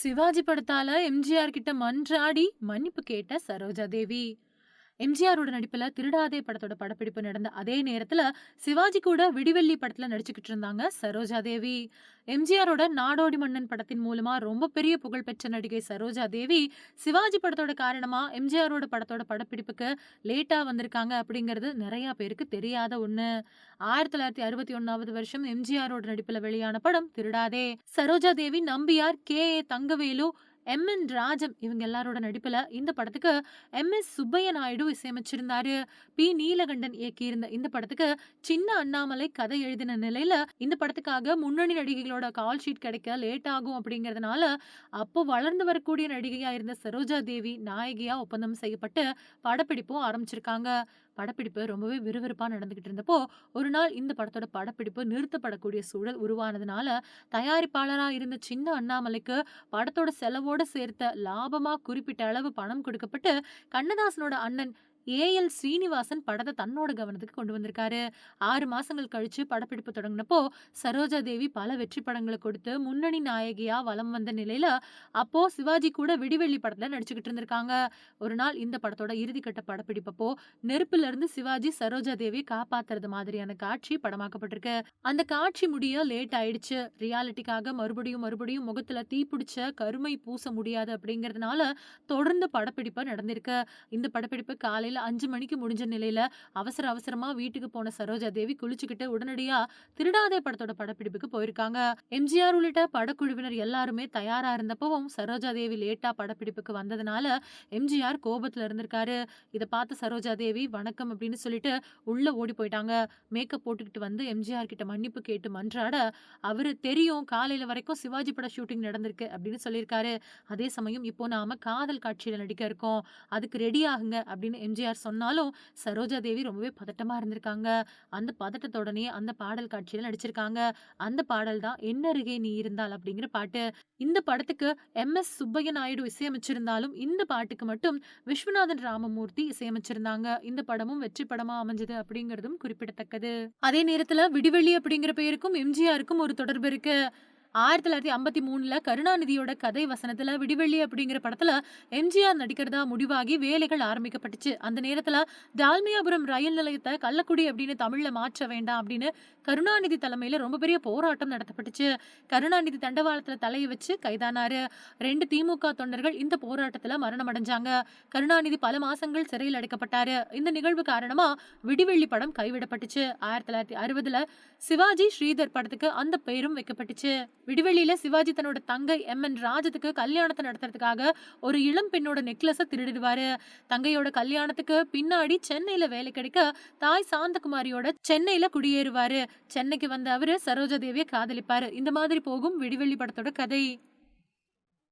சிவாஜி படத்தால எம்ஜிஆர் கிட்ட மன்றாடி மன்னிப்பு கேட்ட சரோஜா தேவி. எம்ஜிஆரோட நடிப்பில் திருடாதே படத்தோட படப்பிடிப்பு நடந்த அதே நேரத்துல சிவாஜி கூட விடிவெள்ளி படத்துல நடிச்சுக்கிட்டு இருந்தாங்க சரோஜா தேவி எம்ஜிஆரோட நாடோடி மன்னன் படத்தின் மூலமா ரொம்ப பெரிய புகழ்பெற்ற நடிகை சரோஜா தேவி சிவாஜி படத்தோட காரணமா எம்ஜிஆரோட படத்தோட படப்பிடிப்புக்கு லேட்டா வந்திருக்காங்க அப்படிங்கிறது நிறைய பேருக்கு தெரியாத ஒண்ணு. ஆயிரத்தி தொள்ளாயிரத்தி அறுபத்தி ஒன்னாவது வருஷம் எம்ஜிஆரோட நடிப்புல வெளியான படம் Thirudathe. Saroja Devi Nambiar K A Thangavelu M N Rajam இவங்க எல்லாரோட நடிப்புல இந்த படத்துக்கு எம் எஸ் சுப்பைய நாயுடு இசையமைச்சிருந்தாரு. பி. நீலகண்டன் இயக்கியிருந்த இந்த படத்துக்கு சின்ன அண்ணாமலை கதை எழுதின நிலையில இந்த படத்துக்காக முன்னணி நடிகைகளோட கால் ஷீட் கிடைக்க லேட் ஆகும் அப்படிங்கறதுனால அப்போ வளர்ந்து வரக்கூடிய நடிகையா இருந்த சரோஜா தேவி நாயகியா ஒப்பந்தம் செய்யப்பட்டு படப்பிடிப்பும் ஆரம்பிச்சிருக்காங்க. படப்பிடிப்பு ரொம்பவே விறுவிறுப்பா நடந்துகிட்டு இருந்தப்போ ஒரு நாள் இந்த படத்தோட படப்பிடிப்பு நிறுத்தப்படக்கூடிய சூழல் உருவானதுனால தயாரிப்பாளரா இருந்த சின்ன அண்ணாமலைக்கு படத்தோட செலவோட சேர்த்த லாபமா குறிப்பிட்ட அளவு பணம் கொடுக்கப்பட்டு கண்ணதாசனோட அண்ணன் ஏஎல் ஸ்ரீனிவாசன் படத்தை தன்னோட கவனத்துக்கு கொண்டு வந்திருக்காரு. ஆறு மாசங்கள் கழிச்சு படப்பிடிப்பு தொடங்கினப்போ சரோஜா தேவி பல வெற்றி படங்களை கொடுத்து முன்னணி நாயகியா வலம் வந்த நிலையில அப்போ சிவாஜி கூட விடிவெள்ளி படத்துல நடிச்சுக்கிட்டு இருந்திருக்காங்க. ஒரு நாள் இந்த படத்தோட இறுதிக்கட்ட படப்பிடிப்பப்போ நெருப்புல இருந்து சிவாஜி சரோஜா தேவி காப்பாத்துறது மாதிரியான காட்சி படமாக்கப்பட்டிருக்கு. அந்த காட்சி முடிய லேட் ஆயிடுச்சு. ரியாலிட்டிக்காக மறுபடியும் மறுபடியும் முகத்துல தீ பிடிச்ச கருமை பூச முடியாது அப்படிங்கறதுனால தொடர்ந்து படப்பிடிப்பு நடந்திருக்கு. இந்த படப்பிடிப்பு காலை காலையில அஞ்சு மணிக்கு முடிஞ்ச நிலையில அவசர அவசரமா வீட்டுக்கு போன சரோஜா தேவி குளிச்சுக்கிட்டு உடனடியா திருடாதே படத்தோட படப்பிடிப்புக்கு போயிருக்காங்க. எம்ஜிஆர் உள்ளிட்ட படக்குழுவினர் எல்லாருமே தயாரா இருந்தப்பவும் சரோஜா தேவி லேட்டா படப்பிடிப்புக்கு வந்ததுனால எம்ஜிஆர் கோபத்துல இருந்திருக்காரு. இதை பார்த்து சரோஜா தேவி வணக்கம் அப்படின்னு சொல்லிட்டு உள்ள ஓடி போயிட்டாங்க. மேக்கப் போட்டுக்கிட்டு வந்து எம்ஜிஆர் கிட்ட மன்னிப்பு கேட்டு மன்றாட அவரு தெரியும் காலையில வரைக்கும் சிவாஜி பட ஷூட்டிங் நடந்திருக்கு அப்படின்னு சொல்லியிருக்காரு. அதே சமயம் இப்போ நாம காதல் காட்சியில நடிக்க இருக்கோம். அதுக்கு ரெடி ஆகுங்க அப்படின்னு எம்ஜி எம்ஜிஆர் சொன்னாலும் சரோஜா தேவி ரொம்பவே பதட்டமாக இருந்திருக்காங்க. அந்த பதட்டத்தோடனே அந்த பாடல் காட்சியில் நடிச்சிருக்காங்க. அந்த பாடல் தான் என்னருகே நீ இருந்தால் அப்படிங்கிற பாட்டு. இந்த படத்துக்கு எம். எஸ். சுப்பைய நாயுடு இசையமைச்சிருந்தாலும் இந்த பாட்டுக்கு மட்டும் விஸ்வநாதன் ராமமூர்த்தி இசையமைச்சிருந்தாங்க. இந்த படமும் வெற்றி படமா அமைஞ்சது அப்படிங்கிறதும் குறிப்பிடத்தக்கது. அதே நேரத்துல விடிவெள்ளி அப்படிங்கிற பெயருக்கும் எம்ஜிஆருக்கும் ஒரு தொடர்பு இருக்கு. ஆயிரத்தி தொள்ளாயிரத்தி ஐம்பத்தி மூணில் கருணாநிதியோட கதை வசனத்தில் விடிவெள்ளி அப்படிங்கிற படத்தில் எம்ஜிஆர் நடிக்கிறதா முடிவாகி வேலைகள் ஆரம்பிக்கப்பட்டுச்சு. அந்த நேரத்தில் டால்மியாபுரம் ரயில் நிலையத்தை கள்ளக்குடி அப்படின்னு தமிழில் மாற்ற வேண்டாம் அப்படின்னு கருணாநிதி தலைமையில் ரொம்ப பெரிய போராட்டம் நடத்தப்பட்டுச்சு. கருணாநிதி தண்டவாளத்தில் தலையை வச்சு கைதானாரு. ரெண்டு திமுக தொண்டர்கள் இந்த போராட்டத்தில் மரணம் அடைஞ்சாங்க கருணாநிதி பல மாசங்கள் சிறையில் அடைக்கப்பட்டாரு. இந்த நிகழ்வு காரணமாக விடிவெள்ளி படம் கைவிடப்பட்டுச்சு. ஆயிரத்தி தொள்ளாயிரத்தி அறுபதுல சிவாஜி ஸ்ரீதர் படத்துக்கு அந்த பெயரும் வைக்கப்பட்டுச்சு. விடுவெளியில சிவாஜி தன்னோட தங்கை எம் என் ராஜத்துக்கு கல்யாணத்தை நடத்துறதுக்காக ஒரு இளம் பெண்ணோட நெக்லஸை திருடிடுவாரு. தங்கையோட கல்யாணத்துக்கு பின்னாடி சென்னையில வேலை கிடைக்க தாய் சாந்தகுமாரியோட சென்னையில குடியேறுவாரு. சென்னைக்கு வந்த அவரு சரோஜா தேவியை காதலிப்பாரு. இந்த மாதிரி போகும் விடுவெளி படத்தோட கதை.